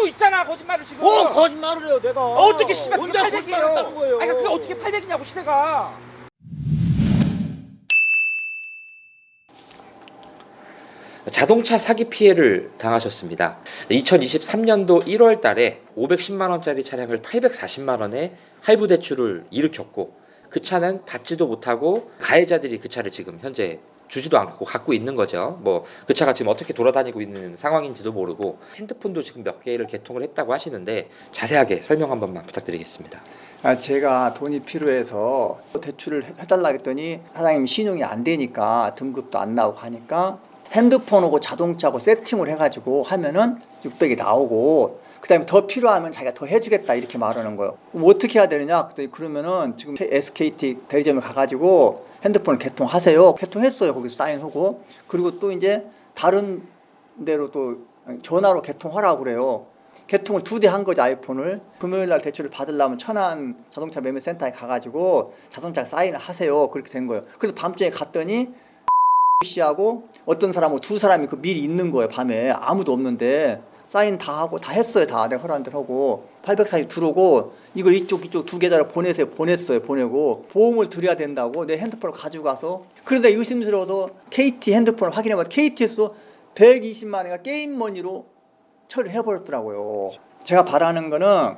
하고 있잖아 거짓말을 지금. 어 거짓말을 해요 내가 어, 어떻게 씨발 그게 언제 팔백이에요? 거짓말했다는 거예요 아니 그게 어떻게 팔백이냐고 시세가. 자동차 사기 피해를 당하셨습니다. 2023년도 1월 달에 510만 원짜리 차량을 840만 원에 할부 대출을 일으켰고 그 차는 받지도 못하고 가해자들이 그 차를 지금 현재 주지도 않고 갖고 있는 거죠. 뭐 그 차가 지금 어떻게 돌아다니고 있는 상황인지도 모르고 핸드폰도 지금 몇 개를 개통을 했다고 하시는데 자세하게 설명 한 번만 부탁드리겠습니다. 아, 제가 돈이 필요해서 대출을 해달라 했더니 사장님 신용이 안 되니까 등급도 안 나오고 하니까 핸드폰하고 자동차하고 세팅을 해가지고 하면은 600이 나오고 그다음에 더 필요하면 자기가 더 해주겠다 이렇게 말하는 거예요. 어떻게 해야 되느냐? 그랬더니 그러면은 지금 SKT 대리점에 가가지고 핸드폰을 개통하세요. 개통했어요. 거기 사인하고 그리고 또 이제 다른 데로 또 전화로 개통하라고 그래요. 개통을 두 대 한 거죠 아이폰을 금요일 날 대출을 받으려면 천안 자동차 매매 센터에 가가지고 자동차 사인을 하세요 그렇게 된 거예요 그래서 밤중에 갔더니 씨하고 어떤 사람하고 두 사람이 그 미리 있는 거예요 밤에 아무도 없는데 사인 다 하고 다 했어요 다. 내가 허락한 대로 하고 840 들어오고 이거 이쪽 이쪽 두 개다를 보내세요 보냈어요 보내고. 보험을 드려야 된다고 내 핸드폰을 가지고 가서. 그러다 의심스러워서 KT 핸드폰을 확인해봤더니 KT에서 120만 원가 게임 머니로 처리해 버렸더라고요. 제가 바라는 거는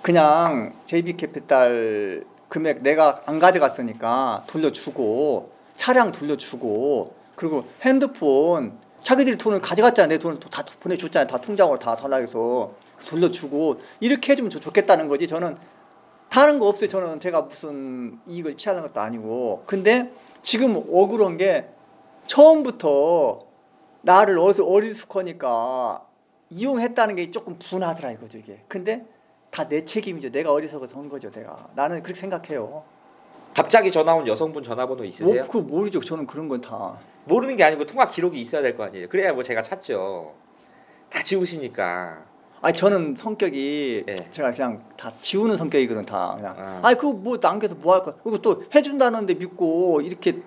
그냥 JB 캐피탈 금액 내가 안 가져갔으니까 돌려주고 차량 돌려주고 그리고 핸드폰 자기들이 돈을 가져갔잖아 내 돈을 다 보내줬잖아 다 통장으로 다 달라해서 돌려주고 이렇게 해주면 좋- 좋겠다는 거지 저는 다른 거 없어요 저는 제가 무슨 이익을 취하는 것도 아니고 근데 지금 억울한 게 처음부터 나를 어디서 어리숙하니까 이용했다는 게 조금 분하더라 이거죠 이게. 근데 다 내 책임이죠. 내가 어리석어서 한 거죠. 내가 나는 그렇게 생각해요. 갑자기 전화 온 여성분 전화번호 있으세요? 뭐, 그거 모르죠. 저는 그런 건 다. 모르는 게 아니고 통화 기록이 있어야 될 거 아니에요. 그래야 뭐 제가 찾죠. 다 지우시니까. 아니 저는 성격이 예. 제가 그냥 다 지우는 성격이거든 다 그냥. 아. 아니 그거 뭐 남겨서 뭐할 거야. 그리고 또 해준다는데 믿고 이렇게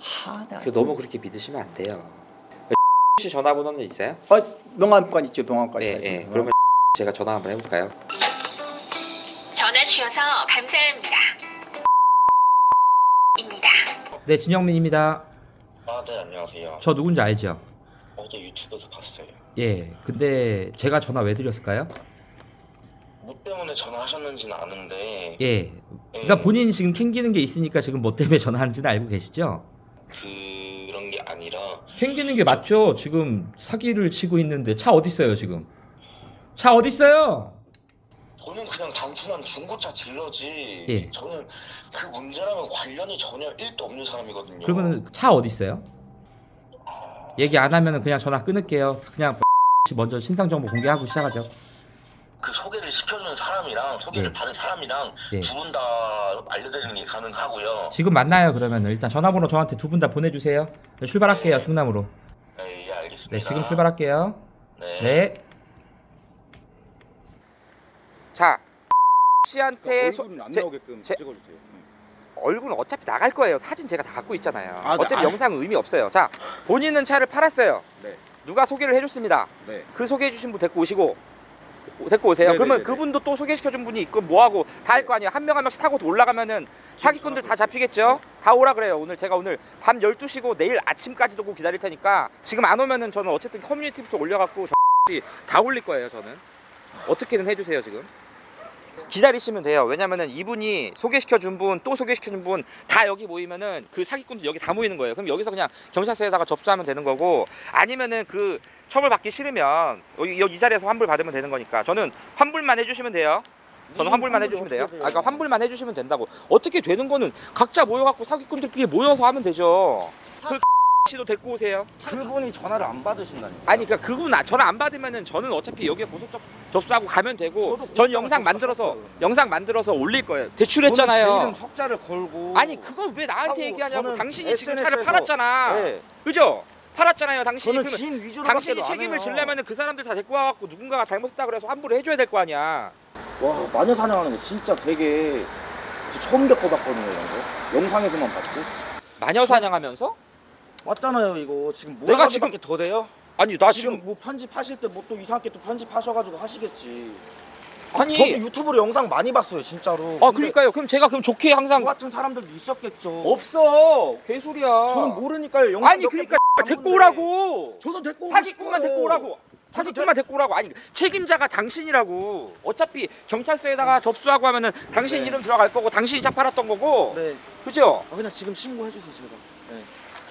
하, 내가 그 너무 그렇게 믿으시면 안 돼요. 혹시 전화번호는 있어요? 아, 명함관 있죠. 명함관. 예, 예. 그러면 제가 전화 한번 해볼까요? 전화 주셔서 감사합니다. 네, 진영민입니다. 아, 네, 안녕하세요. 저 누군지 알죠? 어제 유튜브에서 봤어요. 예. 근데 제가 전화 왜 드렸을까요? 뭐 때문에 전화하셨는지는 아는데, 예. 그러니까 본인 지금 캥기는 게 있으니까 지금 뭐 때문에 전화하는지는 알고 계시죠? 그런 게 아니라, 캥기는 게 맞죠? 지금 사기를 치고 있는데 차 어디 있어요 지금? 차 어디 있어요? 저는 그냥 단순한 중고차 딜러지, 예. 저는 그 문제랑은 관련이 전혀 1도 없는 사람이거든요. 그러면 차 어디 있어요? 얘기 안 하면은 그냥 전화 끊을게요. 그냥 먼저 신상 정보 공개하고 시작하죠. 그 소개를 시켜주는 사람이랑, 소개를 예. 받은 사람이랑 예. 두 분 다 알려드리는 게 가능하고요. 지금 만나요 그러면 일단 전화번호 저한테 두 분 다 보내주세요. 네, 출발할게요 충남으로. 네, 예, 알겠습니다. 네 지금 출발할게요. 네. 네. 자 씨한테 얼굴은 안 제- 나오게끔 제- 찍어주세요. 응. 얼굴은 어차피 나갈 거예요. 사진 제가 다 갖고 있잖아요. 아, 네, 어차피 아. 영상 의미 없어요. 자 본인은 차를 팔았어요. 네. 누가 소개를 해줬습니다. 네. 그 소개해주신 분 데리고 오시고 데리고 오세요. 네네네네. 그러면 그분도 또 소개시켜준 분이 있고 뭐하고 다 할 거 아니에요. 한 명 한 명씩 타고 올라가면은 사기꾼들 다 잡히겠죠. 다 오라 그래요. 오늘 제가 오늘 밤 12시고 내일 아침까지도 고 기다릴 테니까 지금 안 오면은 저는 어쨌든 커뮤니티부터 올려갖고 다 올릴 거예요. 저는 어떻게든 해주세요 지금. 기다리시면 돼요. 왜냐면은 이분이 소개시켜준 분, 또 소개시켜준 분 다 여기 모이면은 그 사기꾼들 여기 다 모이는 거예요. 그럼 여기서 그냥 경찰서에다가 접수하면 되는 거고 아니면은 그 처벌 받기 싫으면 여기, 여기 이 자리에서 환불 받으면 되는 거니까 저는 환불만 해주시면 돼요. 저는 환불만 해주시면 돼요. 아, 그러니까 환불만 해주시면 된다고. 어떻게 되는 거는 각자 모여갖고 사기꾼들끼리 모여서 하면 되죠. 그 씨도 데리고 오세요. 그분이 전화를 안 받으신다니까. 아니 그러니까 그분 아- 전화 안 받으면은 저는 어차피 여기에 고소 접, 접수하고 가면 되고 저도 전 영상 만들어서 접수했어요. 영상 만들어서 올릴 거예요. 저는 제 대출했잖아요. 이름 석자를 걸고. 아니 그걸 왜 나한테 하고 얘기하냐고. 저는 당신이 지금 차를 SNS 에서 팔았잖아. 네. 그죠? 팔았잖아요, 당신이. 저는 그러면 지인 위주로. 당신이 책임을 지려면은 그 사람들 다 데리고 와갖고 누군가가 잘못했다 그래서 환불을 해줘야 될 거 아니야. 와 마녀 사냥하는 거 진짜 되게 저 처음 겪어봤거든요 이런 거. 영상에서만 봤고. 마녀 사냥하면서? 맞잖아요 이거 지금 내가 내가 지금- 더 돼요? 아니 나 지금 지금 뭐 편집하실 때 뭐 또 이상하게 또 편집하셔가지고 하시겠지. 아니 저도 유튜브로 영상 많이 봤어요 진짜로. 아 근데 그러니까요. 그럼 제가 그럼 좋게 저 항상 같은 사람들도 있었겠죠. 없어. 개소리야. 저는 모르니까요. 영상 아니 그러니까 안 데리고. 오라고. 저도 데리고 오고 사기꾼만 싶어요. 데리고 오라고. 사기꾼만 데리고 오라고. 아니 책임자가 당신이라고. 어차피 경찰서에다가 접수하고 하면은 당신 네. 이름 들어갈 거고 당신이 차 팔았던 거고. 네. 그죠? 아, 그냥 지금 신고해 주세요 제가. 네.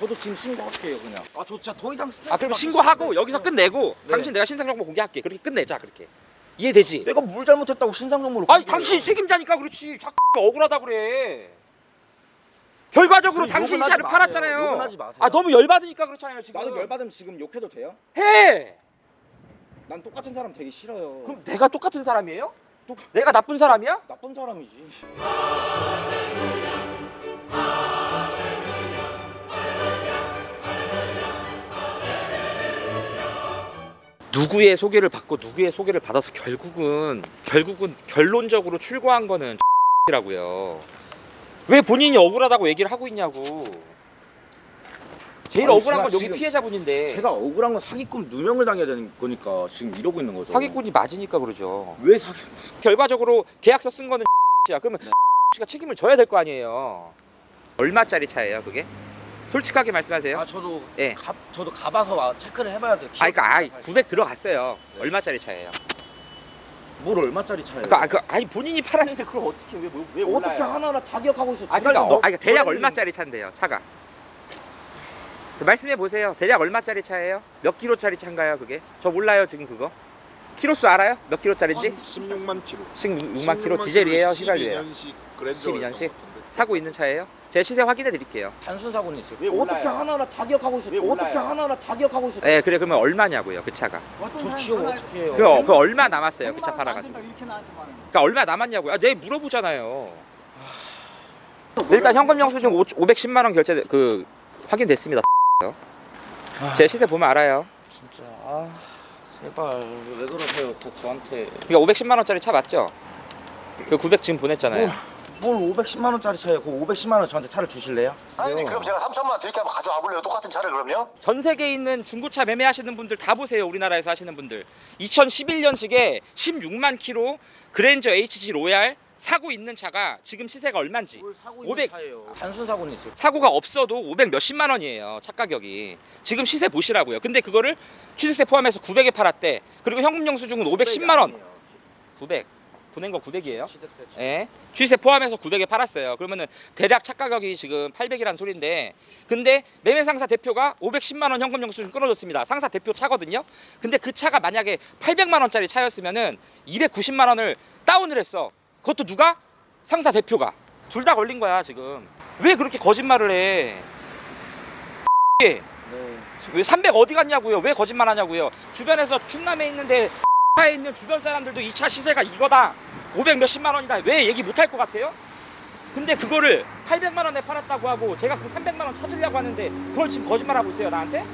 저도 지금 신고할게요 그냥. 아 저 진짜 더 이상 스트레스 아 그럼 신고하고. 여기서 끝내고 네. 당신 내가 신상 정보 공개할게. 그렇게 끝내자 그렇게. 이해되지? 내가 뭘 잘못했다고 신상 정보를 아니 공개해요? 당신 책임자니까 그렇지. 자꾸 억울하다 그래. 결과적으로 당신이 욕은 하지 차를 마세요. 팔았잖아요. 욕은 하지 마세요. 아 너무 열받으니까 그렇잖아요 지금. 나도 열받으면 지금 욕해도 돼요? 해. 난 똑같은 사람 되게 싫어요. 그럼 내가 똑같은 사람이에요? 내가 나쁜 사람이야? 나쁜 사람이지. 누구의 소개를 받고 누구의 소개를 받아서 결국은 결국은 결론적으로 출고한 거는 이라고요. 왜 본인이 억울하다고 얘기를 하고 있냐고. 제일 아니, 억울한 제가 건 여기 지금 피해자분인데 제가 억울한 건 사기꾼 누명을 당해야 되는 거니까 지금 이러고 있는 거죠. 사기꾼이 맞으니까 그러죠. 왜 사기? 결과적으로 계약서 쓴 거는 야 그러면 씨가 책임을 져야 될 거 아니에요. 얼마짜리 차예요 그게? 솔직하게 말씀하세요. 아 저도 예. 가, 저도 가봐서 와- 체크를 해봐야 돼요. 아, 그러니까 아이, 기억이 900 들어갔어요. 네. 얼마짜리 차예요? 뭘 얼마짜리 차예요? 그러니까 아, 그, 아니 본인이 팔았는데 그걸 어떻게 왜, 왜, 왜 몰라요? 어떻게 하나하나 다 기억하고 있어? 아 그러니까, 어, 아, 그러니까 대략 얼마짜리 차인데요 차가? 그 말씀해 보세요. 대략 얼마짜리 차예요? 몇 킬로짜리 차인가요 그게? 저 몰라요 지금 그거. 키로수 알아요? 몇 킬로짜리인지? 16만 킬로. 16만 킬로 디젤이에요? 휘발유예요? 12년식 그랜저 12년식? 사고 있는 차예요? 제가 시세 확인해 드릴게요. 단순 사고는 있어요. 왜 몰라요. 어떻게 하나하나 다 기억하고 있어? 왜 어떻게 몰라요. 하나하나 다 기억하고 있어? 네, 그래 그러면 얼마냐고요 그 차가? 저 기억 어떻게 해요? 그, 그 얼마 남았어요 그차 팔아가지고? 이렇게 나한테 말하는 그러니까 얼마 남았냐고요? 아, 내가 물어보잖아요. 일단 현금 영수증 5, 510만 원 결제 그 확인됐습니다. 제 시세 보면 알아요. 진짜 아 제발 왜 그러세요? 저 저한테 그러니까 510만 원짜리 차 맞죠? 그 900 지금 보냈잖아요. 뭘 510만 원짜리 차예요? 그 510만 원 저한테 차를 주실래요? 아니 그럼 제가 3천만 원 드릴게 한번 가져와 볼래요? 똑같은 차를 그럼요? 전 세계에 있는 중고차 매매하시는 분들 다 보세요. 우리나라에서 하시는 분들. 2011년식에 16만 킬로 그랜저 HG 로얄 사고 있는 차가 지금 시세가 얼마인지. 뭘 사고 500. 차예요? 단순 사고는 있어요. 사고가 없어도 500 몇십만 원이에요. 차 가격이. 지금 시세 보시라고요. 근데 그거를 취득세 포함해서 900에 팔았대. 그리고 현금 영 수증은 510만 원. 900. 보낸 거 900이에요. 예. 취세 포함해서 900에 팔았어요. 그러면은 대략 차 가격이 지금 800이라는 소리인데 근데 매매 상사 대표가 510만 원 현금 영수증 끊어줬습니다. 상사 대표 차거든요. 근데 그 차가 만약에 800만 원짜리 차였으면은 290만 원을 다운을 했어. 그것도 누가? 상사 대표가. 둘 다 걸린 거야, 지금. 왜 그렇게 거짓말을 해? 예. 네. 왜300 어디 갔냐고요? 왜 거짓말 하냐고요? 주변에서 충남에 있는데 차에 있는 주변 사람들도 이차 시세가 이거다. 500 몇십만 원이다. 왜 얘기 못 할 것 같아요? 근데 그거를 800만 원에 팔았다고 하고 제가 그 300만 원 찾으려고 하는데 그걸 지금 거짓말하고 있어요 나한테?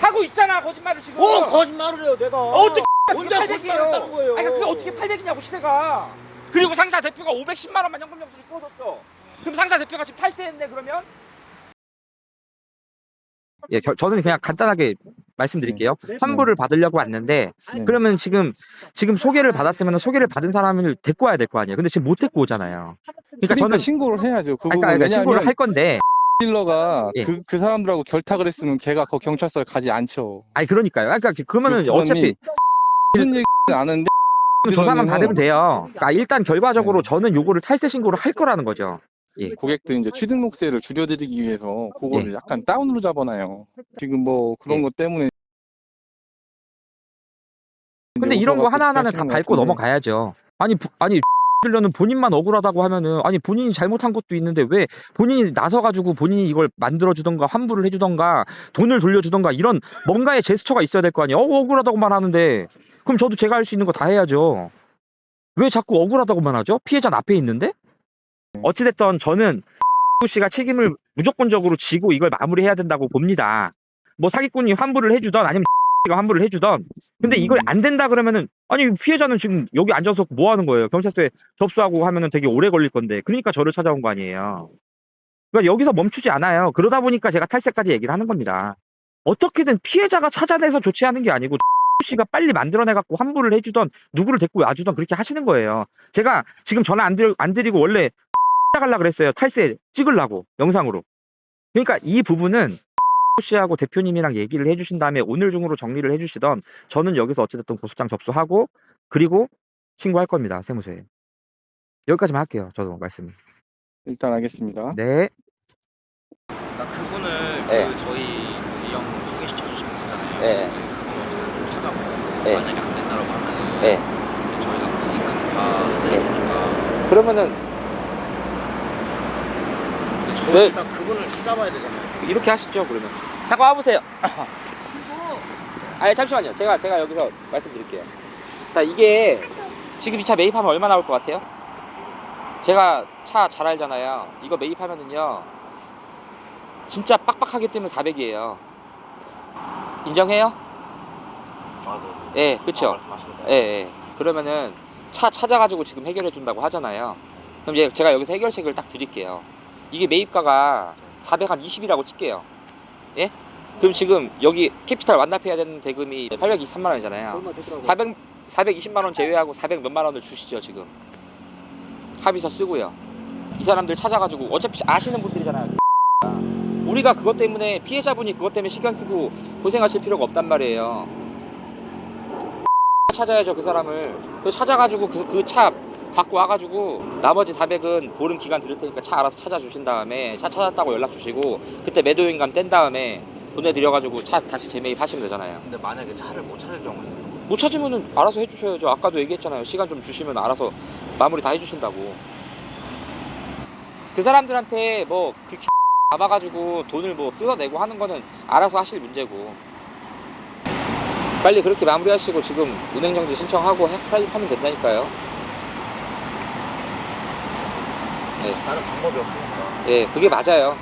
하고 있잖아 거짓말을 지금 어 거짓말을 해요 내가. 어 떻게 언제 거짓말했다는 거예요? 아니 그게 어떻게 800이냐고 시세가 그리고 상사 대표가 510만 원만 현금 영수증 끌어줬어 그럼 상사 대표가 지금 탈세했네 그러면? 예, 겨- 저는 그냥 간단하게 말씀드릴게요. 환불을 받으려고 왔는데 네. 그러면 지금 지금 소개를 받았으면 소개를 받은 사람을 데리고 와야 될 거 아니에요. 근데 지금 못 데리고 오잖아요. 그러니까 그러니까 저는 신고를 해야죠. 그 부분. 그러니까 신고를 할 건데 딜러가 예. 그, 그 사람들하고 결탁을 했으면 걔가 그 경찰서에 가지 않죠. 아니 그러니까요. 그러니까 그러면은 그 어차피 무슨 얘기는 아는데 조사만 받으면 돼요. 그러니까 일단 결과적으로 네. 저는 요거를 탈세 신고를 할 거라는 거죠. 예. 고객들 이제 취등록세를 줄여드리기 위해서 그거를 약간 다운으로 잡아놔요. 지금 뭐 그런 예. 것 때문에 근데 이제 이런 거 하나하나는 다 밟고 같은데. 넘어가야죠. 아니 부- 아니 들려는 본인만 억울하다고 하면은 아니 본인이 잘못한 것도 있는데 왜 본인이 나서 가지고 본인이 이걸 만들어 주던가 환불을 해 주던가 돈을 돌려 주던가 이런 뭔가의 제스처가 있어야 될 거 아니에요. 어 억울하다고만 하는데 그럼 저도 제가 할 수 있는 거 다 해야죠. 왜 자꾸 억울하다고만 하죠? 피해자는 앞에 있는데? 어찌 됐든 저는 씨가 책임을 무조건적으로 지고 이걸 마무리해야 된다고 봅니다. 뭐 사기꾼이 환불을 해 주던 아니면 가 환불을 해 주던 근데 이걸 안 된다 그러면은 아니 피해자는 지금 여기 앉아서 뭐 하는 거예요? 경찰서에 접수하고 하면은 되게 오래 걸릴 건데 그러니까 저를 찾아온 거 아니에요. 그러니까 여기서 멈추지 않아요. 그러다 보니까 제가 탈세까지 얘기를 하는 겁니다. 어떻게든 피해자가 찾아내서 조치하는 게 아니고 씨가 빨리 만들어내 갖고 환불을 해주던 누구를 데리고 와주던 그렇게 하시는 거예요. 제가 지금 전화 안, 드리, 안 드리고 원래 나가려 그랬어요. 탈세 찍으려고 영상으로. 그러니까 이 부분은 씨하고 대표님이랑 얘기를 해주신 다음에 오늘 중으로 정리를 해주시던 저는 여기서 어찌됐든 고소장 접수하고 그리고 신고할 겁니다 세무서에 여기까지만 할게요 저도 말씀 일단 알겠습니다. 네 그분을 네. 그 저희 이형 소개시켜 주신 분 있잖아요. 네. 그분 어떻게 좀 찾아보고 네. 만약에 안 된다고 하면은 네. 저희가 거기까지 다 해드릴 네. 테니까 그러면은 네. 저희가 그분을 찾아봐야 되잖아요. 이렇게 하시죠 그러면 잠깐 와보세요 아니 잠시만요 제가 제가 여기서 말씀드릴게요 자 이게 지금 이 차 매입하면 얼마 나올 것 같아요? 제가 차 잘 알잖아요 이거 매입하면은요 진짜 빡빡하게 뜨면 400이에요 인정해요? 아, 네. 예 그쵸 말씀하시는 예, 예. 그러면은 차 찾아가지고 지금 해결해 준다고 하잖아요. 그럼 이제 제가 여기서 해결책을 딱 드릴게요. 이게 매입가가 420이라고 칠게요. 예? 그럼 지금 여기 캐피탈 완납해야 되는 대금이 823만 원이잖아요. 400 420만 원 제외하고 400 몇만 원을 주시죠 지금. 합의서 쓰고요. 이 사람들 찾아가지고 어차피 아시는 분들이잖아요. 우리가 그것 때문에 피해자분이 그것 때문에 시간 쓰고 고생하실 필요가 없단 말이에요. 찾아야죠 그 사람을 그 찾아가지고 그차 갖고 와가지고 나머지 400은 보름 기간 드릴 테니까 차 알아서 찾아주신 다음에 차 찾았다고 연락 주시고 그때 매도인감 뗀 다음에 보내드려가지고 차 다시 재매입하시면 되잖아요. 근데 만약에 차를 못 찾을 경우에는? 못 찾으면은 알아서 해주셔야죠. 아까도 얘기했잖아요. 시간 좀 주시면 알아서 마무리 다 해주신다고. 그 사람들한테 뭐 그 잡아가지고 돈을 뭐 뜯어내고 하는 거는 알아서 하실 문제고. 빨리 그렇게 마무리하시고 지금 운행정지 신청하고 해- 하면 된다니까요 다른 방법이 없으니까. 예 그게 맞아요